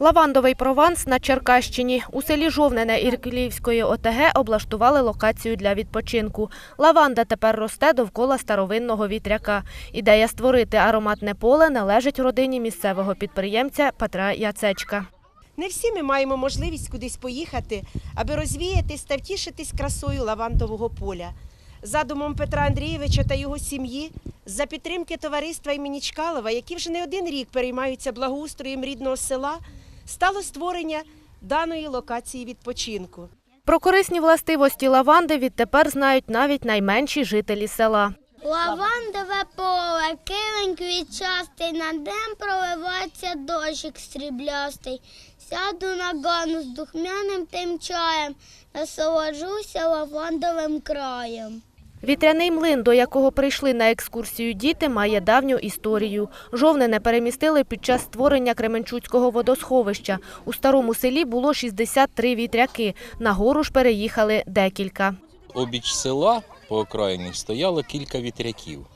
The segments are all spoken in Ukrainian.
Лавандовий прованс на Черкащині. У селі Жовнене Ірклівської ОТГ облаштували локацію для відпочинку. Лаванда тепер росте довкола старовинного вітряка. Ідея створити ароматне поле належить родині місцевого підприємця Петра Яцечка. Не всі ми маємо можливість кудись поїхати, аби розвіятись та втішитись красою лавандового поля. Задумом Петра Андрійовича та його сім'ї, за підтримки товариства імені Чкалова, які вже не один рік переймаються благоустроєм рідного села, стало створення даної локації відпочинку. Про корисні властивості лаванди відтепер знають навіть найменші жителі села. Лавандове поле, килень квітчастий, над ним проливається дощик сріблястий. Сяду на гану з духмяним тим чаєм, насолоджуся лавандовим краєм. Вітряний млин, до якого прийшли на екскурсію діти, має давню історію. Жовнене перемістили під час створення Кременчуцького водосховища. У старому селі було 63 вітряки. На гору ж переїхали декілька. обіч села по окраїні стояло кілька вітряків.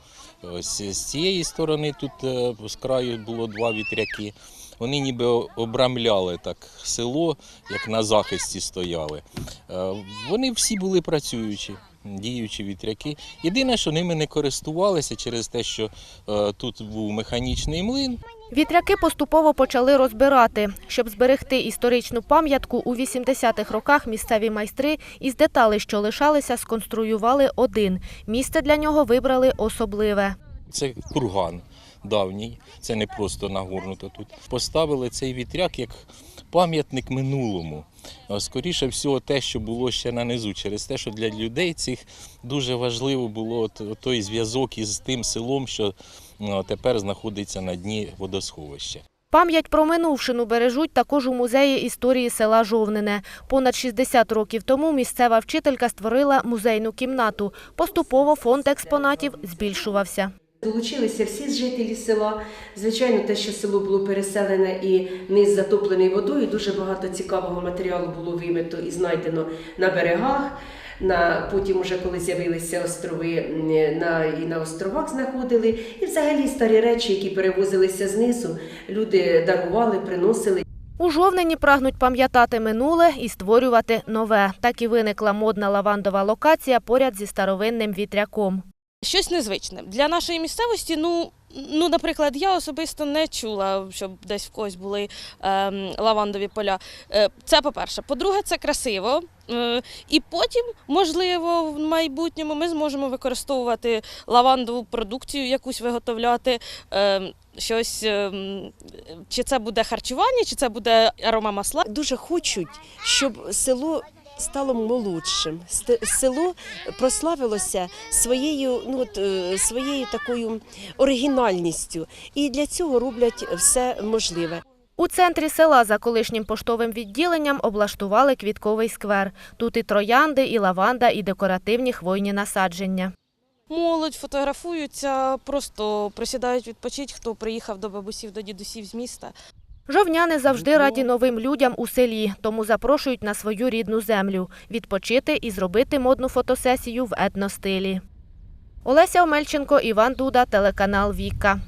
Ось з цієї сторони тут е, з краю було два вітряки. Вони ніби обрамляли так село, як на захисті стояли. Е, Вони всі були працюючі, діючі вітряки. Єдине, що ними не користувалися через те, що е, тут був механічний млин, Вітряки поступово почали розбирати. Щоб зберегти історичну пам'ятку, у 80-х роках місцеві майстри із деталей, що лишалися, сконструювали один. Місце для нього вибрали особливе. Це курган давній, це не просто нагорнуто тут. Поставили цей вітряк як пам'ятник минулому. Скоріше всього, те, що було ще на низу, через те, що для людей цих дуже важливо було той зв'язок із тим селом, що ну, тепер знаходиться на дні водосховища. Пам'ять про минувшину бережуть також у музеї історії села Жовнине. Понад 60 років тому місцева вчителька створила музейну кімнату. Поступово фонд експонатів збільшувався. Долучилися всі жителі села. Звичайно, те, що село було переселене і низ затоплений водою, дуже багато цікавого матеріалу було вимито і знайдено на берегах. На потім, уже коли з'явилися острови, на і на островах знаходили. І взагалі старі речі, які перевозилися знизу, люди дарували, приносили. У Жовнині прагнуть пам'ятати минуле і створювати нове. Так і виникла модна лавандова локація поряд зі старовинним вітряком. Щось незвичне. Для нашої місцевості, ну, ну, наприклад, я особисто не чула, щоб десь в когось були ем, лавандові поля. Е, це по-перше. По-друге, це красиво. Е, і потім, можливо, в майбутньому ми зможемо використовувати лавандову продукцію, якусь виготовляти. ем, Щось, ем, чи це буде харчування, чи це буде арома масла. Дуже хочуть, щоб село стало молодшим. Село прославилося своєю, ну от е, своєю такою оригінальністю, і для цього роблять все можливе. У центрі села за колишнім поштовим відділенням облаштували квітковий сквер. Тут і троянди, і лаванда, і декоративні хвойні насадження. Молодь фотографуються, просто присідають відпочити, хто приїхав до бабусів, до дідусів з міста. Жовняни завжди раді новим людям у селі, тому запрошують на свою рідну землю відпочити і зробити модну фотосесію в етностилі. Олеся Омельченко, Іван Дуда, телеканал Віка.